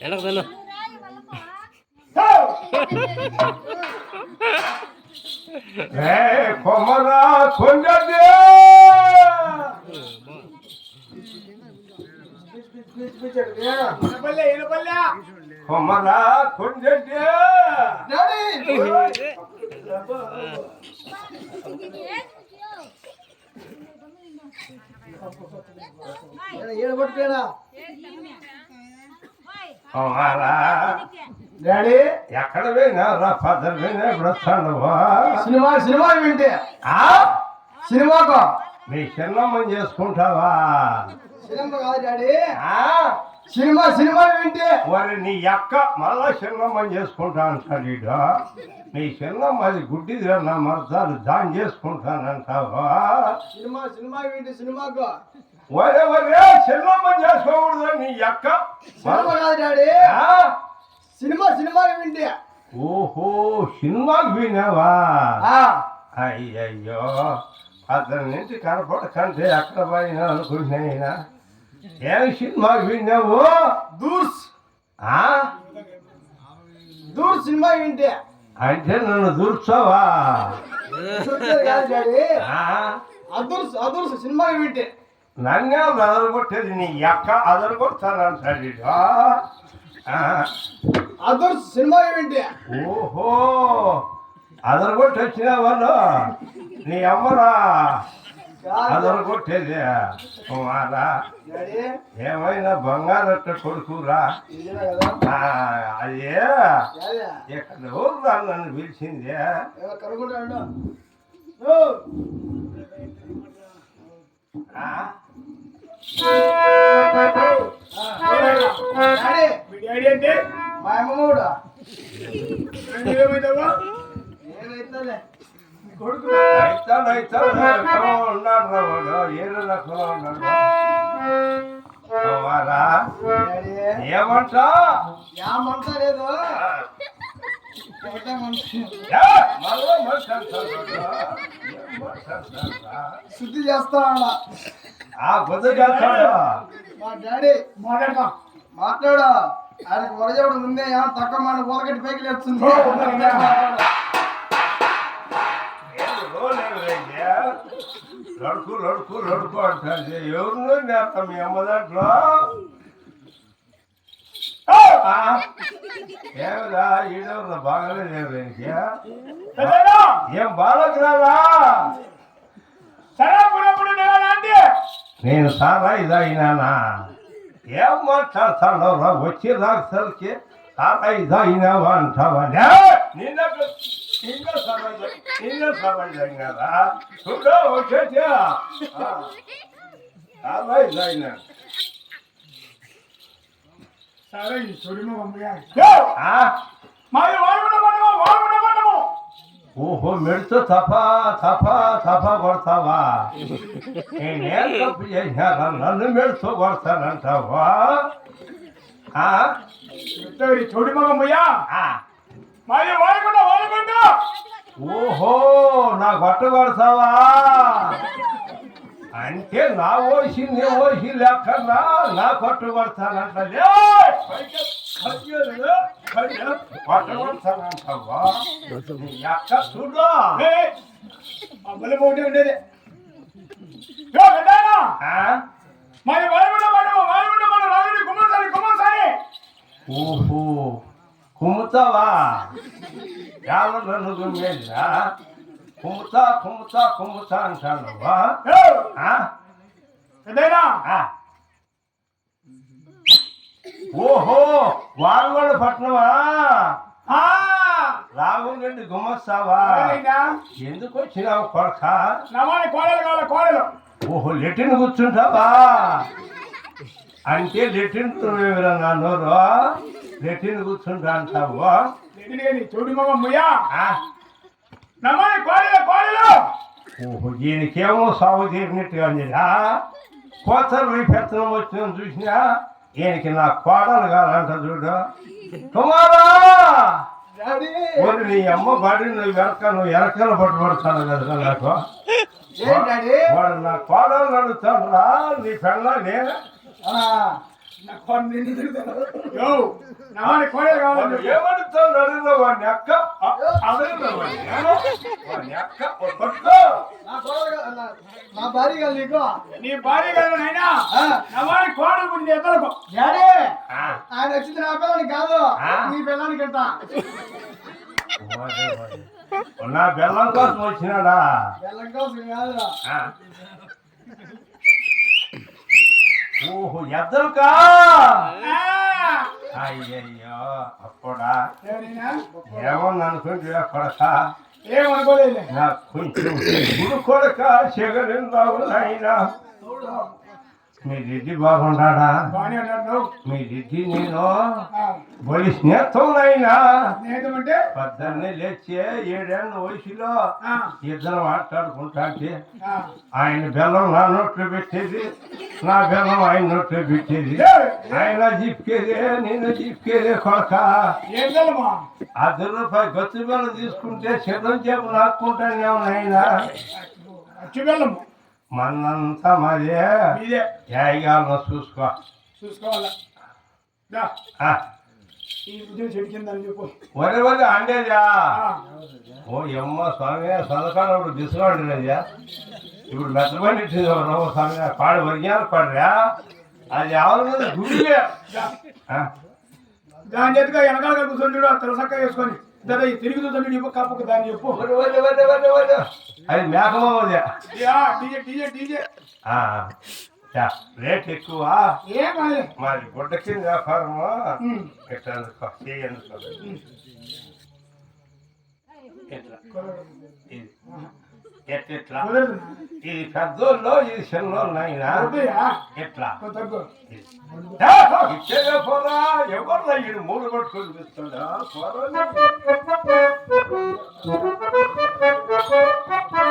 எனக்கு தானே ಕೊಮರ ಕೊಂಡದೇ కొండదే కొమరా డాడీ? ఎక్కడ పోయినా రా పదర్ పోయినా వస్తాడువా సినిమా సినిమా వింటే. ఆ? సినిమాకు? నీ చిన్నమ్మని చేసుకుంటావా? సినిమా కాదు డాడీ. ఆ? సినిమా సినిమా వింటే మరి నీ అక్క మళ్ళా చిన్నమ్మని చేసుకుంటా అంటాడు ఈడ. నీ చిన్నమ్మ అది గుడ్డిదిరా నా మరదాలు దాన్ని చేసుకుంటానంటావా? సినిమా సినిమా వింటే సినిమాకు? ఒరే ఒరే చిన్నమ్మని చేసుకోకూడదు నీ అక్క. సినిమా కాదు డాడీ. ఆ? సినిమా సినిమా వింటే ఓహో సినిమాకి వినావా? అయ్యయ్యో అతని నుంచి కనపడకంటే ఎక్కడ పోయినా అనుకుంటున్నా ఏం సినిమాకి విన్నావు దూర్స్? దూర్ సినిమా వింటే. అంటే నన్ను దూర్చోవా? అదుర్స్ అదుర్స్ సినిమా వింటే. నన్నే అదరగొట్టేది నీ అక్క అదరగొడతానంటాడు ఈడు. ఆ? అదుర్స్ సినిమా వింటే. ఓహో! అదరగొట్టి వచ్చినా వాళ్ళు నీ అమ్మరా? అదరగొట్టేది కుమారా ఏమైనా బంగారట్ట కొడుకురా? నిజమే కదా? ఆ, అదే ఊరు నన్ను పిలిచింది? మీ డాడీ అంటే? మా అమ్మ కూడా. నేనైతే కొడుకు ఏమంటా? ఏమంతా లేదు? శుద్ధి చేస్తా మా డాడీ మాట్లాడతా. మాట్లాడు. ఆయనకు వరజవడం ముందే ఏమో తక్కువ మన ఊరగట్టి పైకి లేస్తుంది. లడుకు లడుకు లడుకు అంటారు ఎవరు నేర్తాం మీ అమ్మ దాంట్లో? ఏమిరా ఈడెవరు బాగాలేదు ఏం అంటే? నేను సారా ఇదైనానా ఏం మాట్లాడతాడో వచ్చి రాసరికి సారా ఇదైనావా అంటావా? నిన్న இந்த சமந்த இந்த சமந்தங்கதா சுகா ஓகேயா ஆமா இல்லைனா சாரே இந்த சொரிம வம்பியா ஆ? மாய வாழ்வன பண்ணுவோ வாழ்வன பண்ணுவோ. ஓஹோ மெடுத்து தப்பா தப்பா தப்பா கொಡ್ತಾವಾ ಏನೇನ್ ತಪ್ಪು ಏನಾರ ನನ್ನ ಮೆಡುತ್ತು ಕೊಡ್ತಾನಂತವ ಆ ಚೌಡಿ ఓహో నా గొట్ట కొడతావా? అంటే నా ఓసి నీ ఓసి లేకన్నా నా కొట్టు కొడతానంట కొట్ట కొడతానంటావా? నీ అక్క చూడు అమ్మల పోటీ ఉండేది. వాడుకున్న పట్టము వాడుకున్న పట్టం రాజుడి కుమ్మసారి కుమ్మసారి ఓహో కుమ్ముతావా యాభై నన్ను గుమ్మేదిరా కుమ్ముతా కుమ్ముతా కుమ్ముతా? పెద్దనా ఆ. ఓహో వాల్గొండ పట్నమా? ఆ. రాఘురెడ్డి గుమ్మస్తావా? ఎందుకు వచ్చినావు కొడక? కోడలు కావాలి కోడలు. ఓహో లెట్రిన్ కూర్చుంటావా? అంటే లెట్రిన్ నా నోరు. లెట్రిన్ కూర్చుంటా అంటావు లేని చోటు మగ ముయ్యా. ఆ? నమాని కోడలు కోడలు. ఓహో దీనికేమో సాగు తీరినట్టుగా ఉందిరా. కోతలు పెత్తనం వచ్చిన చూసినా ఈయనకి నా కోడలు కాదంట చూడు. కుమారా! నీ అమ్మ బడి నువ్వు వెనక నువ్వు వెనకాల పట్టుబడుతాను కదా నాకు. వాడు నా కోడలు అడుగుతాను రా నీ పెళ్ళని ఆ, నా కొడుకు నిన్ను తిరుగుతాడు. యో నా కావాలి వాడిని అక్క? భార్య కాదు నీకు. నీ భార్య కదా నాయనా. ఆ, నా వాడి కోడలు గురించి ఎద్దలకు డాడీ ఆ, ఆయన వచ్చింది నా పిల్లని కాదు. ఆ? నీ పిల్లానికి వాడే. నా బెల్లం కోసం వచ్చినాడా? పిల్లం కోసం కాదు ఆ. ఓహో ఎద్దరుకా అయ్యయ్యో అప్పుడా? ఏమన్నా అనుకుంటే కొడక? ఏమనుకోలేదు నాకు కొంచెం గుడు కొడక చెగరిందావు నాయనా. మీ దిద్ది బాగుంటాడా బాగానే ఉన్నాడు నువ్వు మీ దిద్ది నేను బలి స్నేహితం నాయనా స్నేహితం అంటే పొద్దున్నే లేచే ఏడేళ్ళ వయసులో ఇద్దరు మాట్లాడుకుంటాంటే ఆ. ఆయన బెల్లం నా నోట్లో పెట్టేది నా బెల్లం ఆయన నోట్లో పెట్టేది. ఆయన జిప్కేదే నేను జిప్కేదే కొడక. అర్ధ రూపాయి గచ్చు బెల్లం తీసుకుంటే శతం చేపు నాక్కుంటానేమో అచ్చి బెల్లము. మనంతా మరే ఇదే యాగాలను చూసుకో. చూసుకోవాలా? వరే అండేదా ఆ, ఓ ఎమ్మ స్వామి సదకాడు దిశలాడినయ్యా ఇప్పుడు మెత్తబడి స్వామి పాడు వరిగాను పడరా. అది ఎవరి గుడిలే దాని చేతిగా వెనకాల కూర్చొని తెలసక్క వేసుకొని. దాదా తిరిగి చూడండి ఇవ్వ కాపకు దాన్ని చెప్పు. అది మేకమామదే. Yeah, DJ DJ DJ. Rate ఎక్కువ? ఏం కాదు. మాది గుడ్డ కింద వ్యాపారము? ఉమ్. ఎట్లా? చేయందుకో ఎట్లా? ఇది పెద్దోళ్ళు ఇది చిన్నోళ్ళు అయినా ఎట్లా? ఇచ్చేదే పోరా? ఎవరు మూడు కొట్టుకొని పోరా?